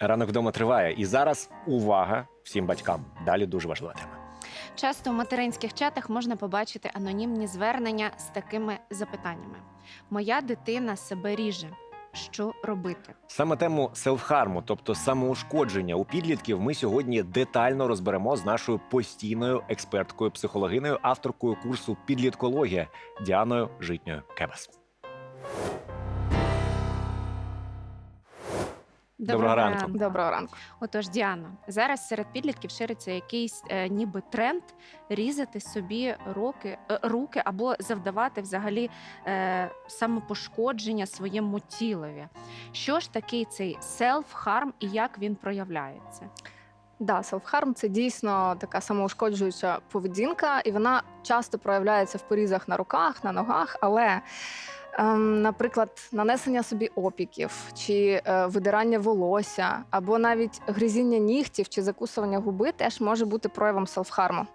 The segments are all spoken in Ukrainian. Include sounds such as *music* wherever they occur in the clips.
Ранок вдома триває. І зараз увага всім батькам. Далі дуже важлива тема. Часто в материнських чатах можна побачити анонімні звернення з такими запитаннями: Моя дитина себе ріже. Що робити? Саме тему селфхарму, тобто самоушкодження у підлітків, ми сьогодні детально розберемо з нашою постійною експерткою, психологиною, авторкою курсу підліткологія Діаною Житньою Кебас. Доброго ранку. Доброго ранку. Отож, Діана, зараз серед підлітків шириться якийсь е, ніби тренд різати собі руки, е, руки або завдавати взагалі е, самопошкодження своєму тілові. Що ж такий цей селф-харм і як він проявляється? Да, селфхарм це дійсно така самоушкоджуюча поведінка, і вона часто проявляється в порізах на руках, на ногах, але. Ем, Наприклад, нанесення собі опіків, чи е, видирання волосся, або навіть гризіння нігтів чи закусування губи теж може бути проявом селфхарму.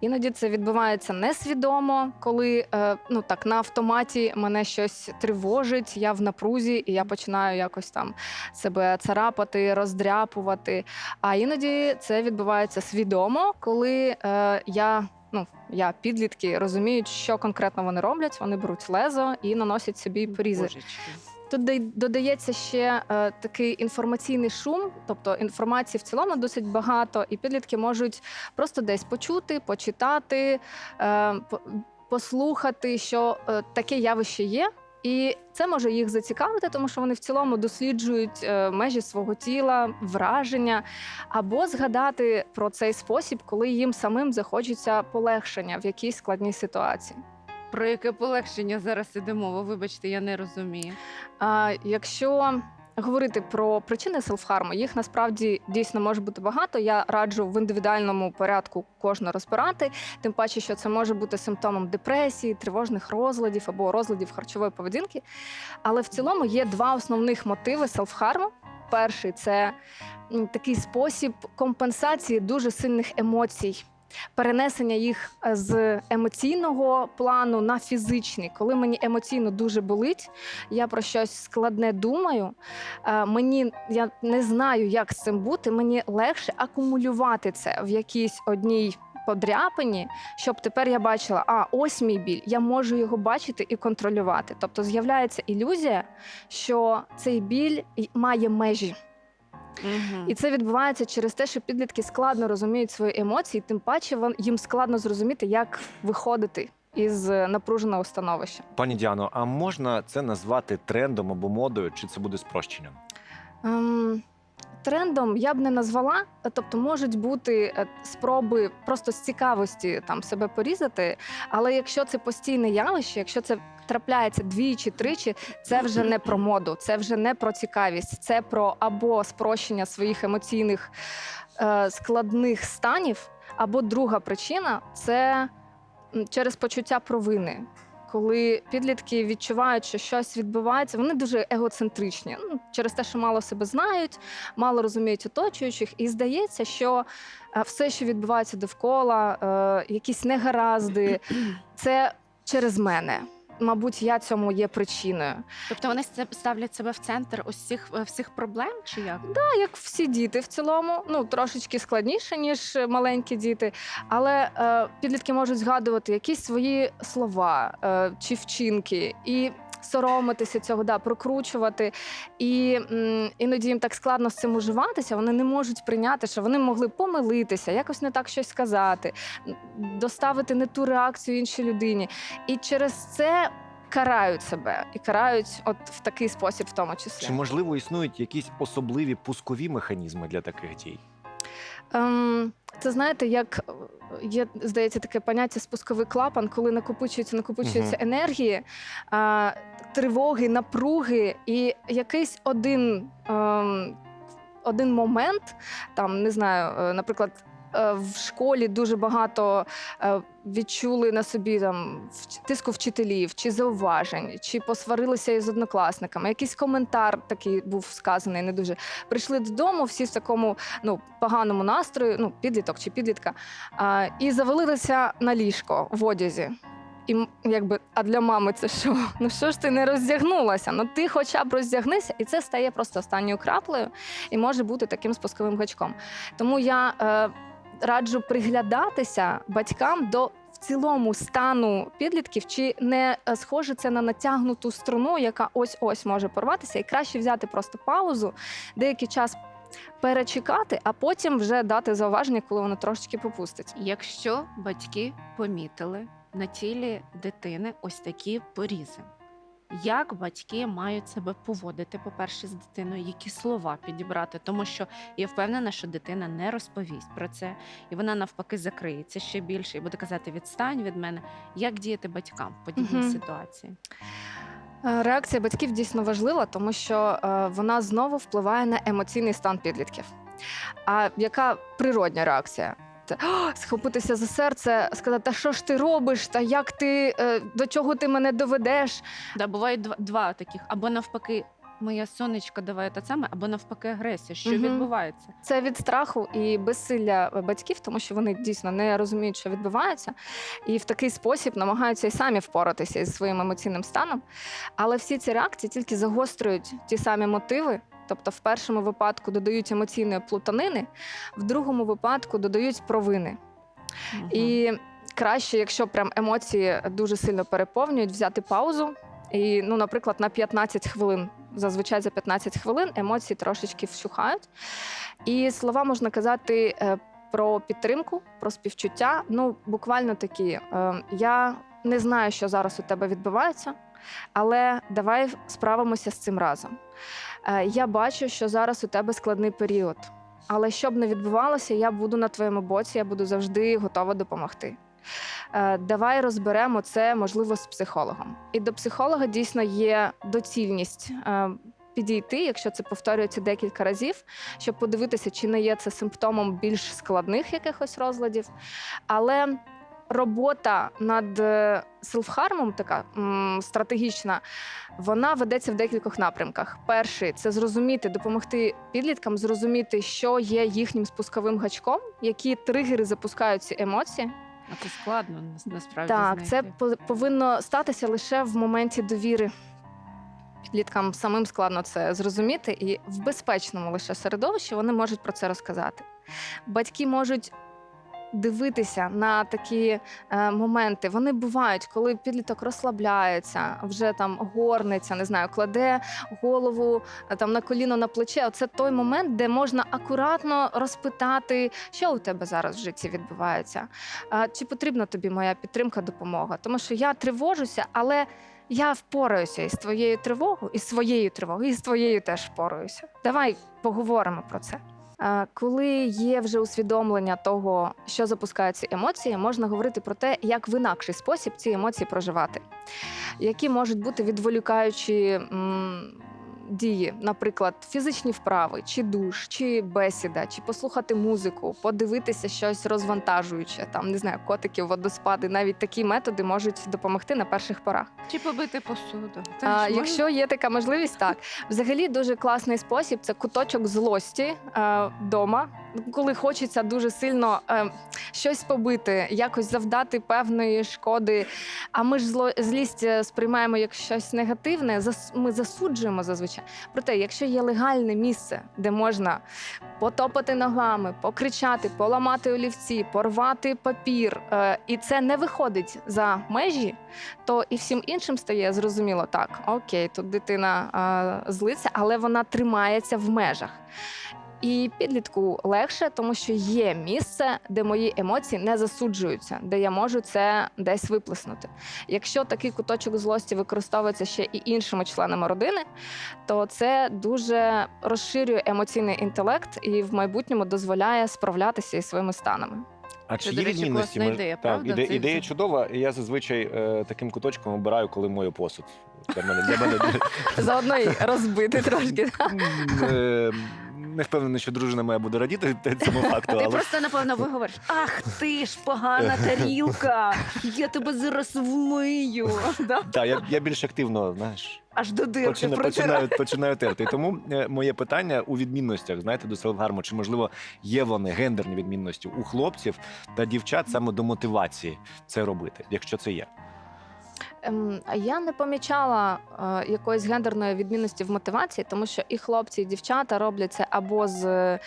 Іноді це відбувається несвідомо, коли е, ну так на автоматі мене щось тривожить, я в напрузі, і я починаю якось там себе царапати, роздряпувати. А іноді це відбувається свідомо, коли е, я. Ну, я підлітки розуміють, що конкретно вони роблять. Вони беруть лезо і наносять собі порізи. Божечки. Тут додається ще е, такий інформаційний шум, тобто інформації в цілому досить багато, і підлітки можуть просто десь почути, почитати, е, по- послухати, що е, таке явище є. І це може їх зацікавити, тому що вони в цілому досліджують е, межі свого тіла, враження, або згадати про цей спосіб, коли їм самим захочеться полегшення в якійсь складній ситуації. Про яке полегшення зараз іде мова? Вибачте, я не розумію. А якщо говорити про причини селфхарму, їх насправді дійсно може бути багато. Я раджу в індивідуальному порядку кожну розбирати, тим паче, що це може бути симптомом депресії, тривожних розладів або розладів харчової поведінки. Але в цілому є два основних мотиви селфхарму. Перший це такий спосіб компенсації дуже сильних емоцій. Перенесення їх е, з емоційного плану на фізичний, коли мені емоційно дуже болить, я про щось складне думаю. е, Мені я не знаю, як з цим бути. Мені легше акумулювати це в якійсь одній подряпині, щоб тепер я бачила, а ось мій біль, я можу його бачити і контролювати. Тобто з'являється ілюзія, що цей біль має межі. Угу. І це відбувається через те, що підлітки складно розуміють свої емоції, тим паче вон- їм складно зрозуміти, як виходити із е, напруженого становища. Пані Діано, а можна це назвати трендом або модою, чи це буде спрощенням? Ем, Трендом я б не назвала, тобто можуть бути е, спроби просто з цікавості там себе порізати. Але якщо це постійне явище, якщо це трапляється двічі, тричі, це вже не про моду, це вже не про цікавість, це про або спрощення своїх емоційних е, складних станів, або друга причина це через почуття провини. Коли підлітки відчувають, що щось відбувається, вони дуже егоцентричні ну, через те, що мало себе знають, мало розуміють оточуючих, і здається, що е, все, що відбувається довкола, е, якісь негаразди, *clears throat* це через мене. Мабуть, я цьому є причиною. Тобто вони ставлять себе в центр усіх е, всіх проблем, чи як? Да, як всі діти в цілому, ну трошечки складніше, ніж маленькі діти, але е, підлітки можуть згадувати якісь свої слова е, чи вчинки і. Соромитися цього, да, прокручувати, і м, іноді їм так складно з цим уживатися. Вони не можуть прийняти, що вони могли помилитися, якось не так щось сказати, доставити не ту реакцію іншій людині. І через це карають себе і карають, от в такий спосіб, в тому числі. Чи можливо існують якісь особливі пускові механізми для таких дій? Ем, це знаєте, як є, здається, таке поняття спусковий клапан, коли накопичується, накопичується угу. енергії, а, тривоги, напруги, і якийсь один, А, один момент, там не знаю, е, наприклад. Е, В школі дуже багато е, відчули на собі там тиску вчителів чи зауважень, чи посварилися із однокласниками. Якийсь коментар такий був сказаний, не дуже прийшли додому, всі в такому ну, поганому настрою, ну, підліток чи підлітка, і завалилися на ліжко в одязі. І якби, а для мами це що? Ну що ж ти не роздягнулася? Ну ти хоча б роздягнися, і це стає просто останньою краплею і може бути таким спусковим гачком. Тому я е, раджу приглядатися батькам до в цілому стану підлітків, чи не е, схоже це на натягнуту струну, яка ось ось може порватися, і краще взяти просто паузу, деякий час перечекати, а потім вже дати зауваження, коли воно трошечки попустить. Якщо батьки помітили на тілі дитини ось такі порізи, як батьки мають себе поводити, по-перше, з дитиною, які слова підібрати, тому що я впевнена, що дитина не розповість про це, і вона навпаки закриється ще більше і буде казати: відстань від мене. Як діяти батькам в подібній Мгм. ситуації? Е, Реакція батьків дійсно важлива, тому що е, вона знову впливає на емоційний стан підлітків. А яка природня реакція? Це, «О, схопитися за серце, сказати, та що ж ти робиш, та як ти е, до чого ти мене доведеш? Да, бувають два, два таких, або навпаки, моя сонечка давай те саме, або навпаки, агресія. Що Мгм. відбувається? Це від страху і безсилля батьків, тому що вони дійсно не розуміють, що відбувається, і в такий спосіб намагаються і самі впоратися із своїм емоційним станом. Але всі ці реакції тільки загострюють ті самі мотиви. Тобто, в першому випадку додають емоційної плутанини, в другому випадку додають провини. Мгм. І краще, якщо прям емоції дуже сильно переповнюють, взяти паузу. І, ну, наприклад, на 15 хвилин, зазвичай за 15 хвилин емоції трошечки вщухають. І слова можна казати е, про підтримку, про співчуття. Ну, буквально такі. е, Я не знаю, що зараз у тебе відбувається, але давай справимося з цим разом. Е, Я бачу, що зараз у тебе складний період. Але що б не відбувалося, я буду на твоєму боці, я буду завжди готова допомогти. Е, Давай розберемо це, можливо, з психологом. І до психолога дійсно є доцільність е, підійти, якщо це повторюється декілька разів, щоб подивитися, чи не є це симптомом більш складних якихось розладів. Але робота над селфхармом, така стратегічна, вона ведеться в декількох напрямках. Перший це зрозуміти, допомогти підліткам зрозуміти, що є їхнім спусковим гачком, які тригери запускають ці емоції. А це складно насправді. Так, це знайти. по- повинно статися лише в моменті довіри. Підліткам самим складно це зрозуміти, і в безпечному лише середовищі вони можуть про це розказати. Батьки можуть дивитися на такі е, моменти. Вони бувають, коли підліток розслабляється, вже там горниться, не знаю, кладе голову е, там на коліно на плече. Оце той момент, де можна акуратно розпитати, що у тебе зараз в житті відбувається. А, чи потрібна тобі моя підтримка, допомога? Тому що я тривожуся, але я впораюся із твоєю тривогою, із своєю тривогою, і з твоєю теж впораюся. Давай поговоримо про це. А, Коли є вже усвідомлення того, що запускаються ці емоції, можна говорити про те, як в інакший спосіб ці емоції проживати, які можуть бути відволікаючі дії, наприклад, фізичні вправи, чи душ, чи бесіда, чи послухати музику, подивитися щось розвантажуюче, там не знаю, котиків, водоспади. Навіть такі методи можуть допомогти на перших порах. Чи побити посуду? А, якщо є така можливість, так взагалі дуже класний спосіб це куточок злості е, вдома. Коли хочеться дуже сильно е, щось побити, якось завдати певної шкоди. А ми ж зло злість е, сприймаємо як щось негативне, зас, ми засуджуємо зазвичай. Проте, якщо є легальне місце, де можна потопати ногами, покричати, поламати олівці, порвати папір, е, і це не виходить за межі, то і всім іншим стає зрозуміло, так, окей, тут дитина е, злиться, але вона тримається в межах. І підлітку легше, тому що є місце, де мої емоції не засуджуються, де я можу це десь виплеснути. Якщо такий куточок злості використовується ще і іншими членами родини, то це дуже розширює емоційний інтелект і в майбутньому дозволяє справлятися із своїми станами. А чи є відмінності? ідея, так, правда? іде- Це- ідея чудова. і Я зазвичай е, таким куточком обираю, коли мою посуд. Для мене, для мене *laughs* Заодно й розбити *laughs* трошки. Не впевнений, що дружина моя буде радіти цьому факту, Ти але просто напевно виговориш: Ах ти ж погана тарілка! Я тебе зараз вмию. *laughs* Да? так, я, я більш активно, знаєш, Аж до дирки протираю. починаю, *laughs* починаю терти. І тому е, моє питання у відмінностях, знаєте, до селфгарму, чи можливо є вони гендерні відмінності у хлопців та дівчат саме до мотивації це робити, якщо це є. Ем, я не помічала е, якоїсь гендерної відмінності в мотивації, тому що і хлопці, і дівчата роблять це або з, е,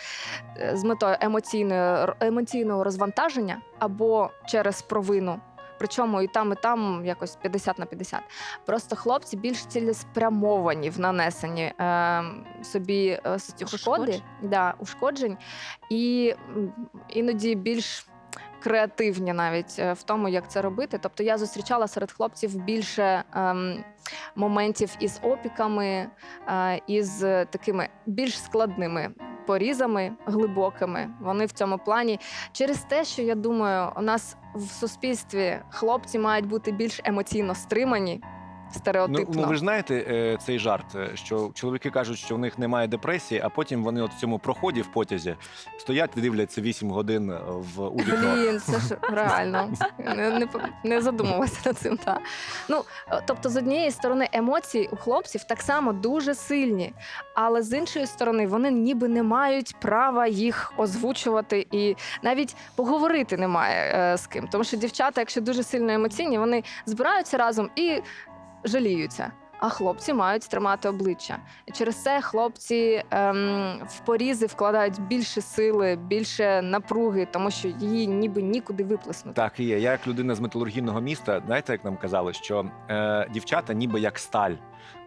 з метою емоційної, емоційного розвантаження, або через провину. Причому і там, і там якось 50 на 50. Просто хлопці більш цілеспрямовані в нанесенні е, собі е, шкоди, да, ушкоджень, і іноді більш креативні навіть е, в тому, як це робити. Тобто я зустрічала серед хлопців більше ем, моментів із опіками, е, із такими більш складними. Порізами глибокими вони в цьому плані через те, що я думаю, у нас в суспільстві хлопці мають бути більш емоційно стримані, стереотипно. ну ви ж знаєте е, цей жарт, е, що чоловіки кажуть, що у них немає депресії, а потім вони от в цьому проході в потязі стоять і дивляться 8 годин е, в у вікно. Блін, це ж реально не, не, не задумувалася над цим. Та. Ну, е, тобто, з однієї сторони, емоції у хлопців так само дуже сильні, але з іншої сторони, вони ніби не мають права їх озвучувати і навіть поговорити немає е, з ким. Тому що дівчата, якщо дуже сильно емоційні, вони збираються разом і жаліються. А хлопці мають тримати обличчя. Через це хлопці ем, в порізи вкладають більше сили, більше напруги, тому що її ніби нікуди виплеснути. Так і є. Я як людина з металургійного міста, знаєте, як нам казали, що е, дівчата ніби як сталь.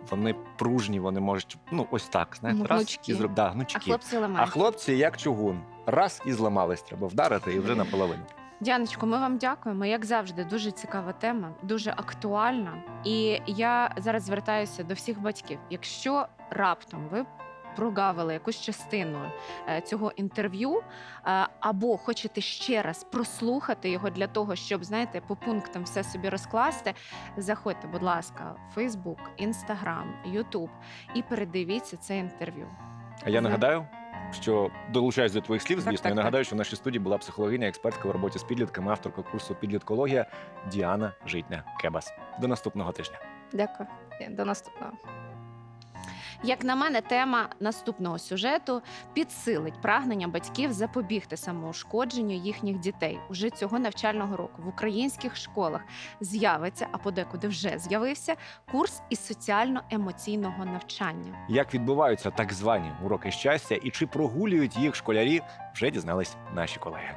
Вони пружні, вони можуть ну ось так, знаєте, раз Гнучкі. і зроб... да, А гнучкі. хлопці А хлопці як чугун. Раз і зламались, треба вдарити і вже наполовину. Діаночко, ми вам дякуємо. Як завжди, дуже цікава тема, дуже актуальна. І я зараз звертаюся до всіх батьків. Якщо раптом ви прогавили якусь частину е, цього інтерв'ю, е, або хочете ще раз прослухати його для того, щоб знаєте, по пунктам все собі розкласти, заходьте, будь ласка, в Facebook, Instagram, YouTube і передивіться це інтерв'ю. А я нагадаю, що долучаюсь до твоїх слів, звісно. так, я так. нагадаю, що в нашій студії була психологиня, експертка в роботі з підлітками, авторка курсу підліткологія Діана Житня Кебас. До наступного тижня. Дякую. До наступного. Як на мене, тема наступного сюжету підсилить прагнення батьків запобігти самоушкодженню їхніх дітей. Уже цього навчального року в українських школах з'явиться, а подекуди вже з'явився курс із соціально-емоційного навчання. Як відбуваються так звані уроки щастя і чи прогулюють їх школярі, вже дізнались наші колеги.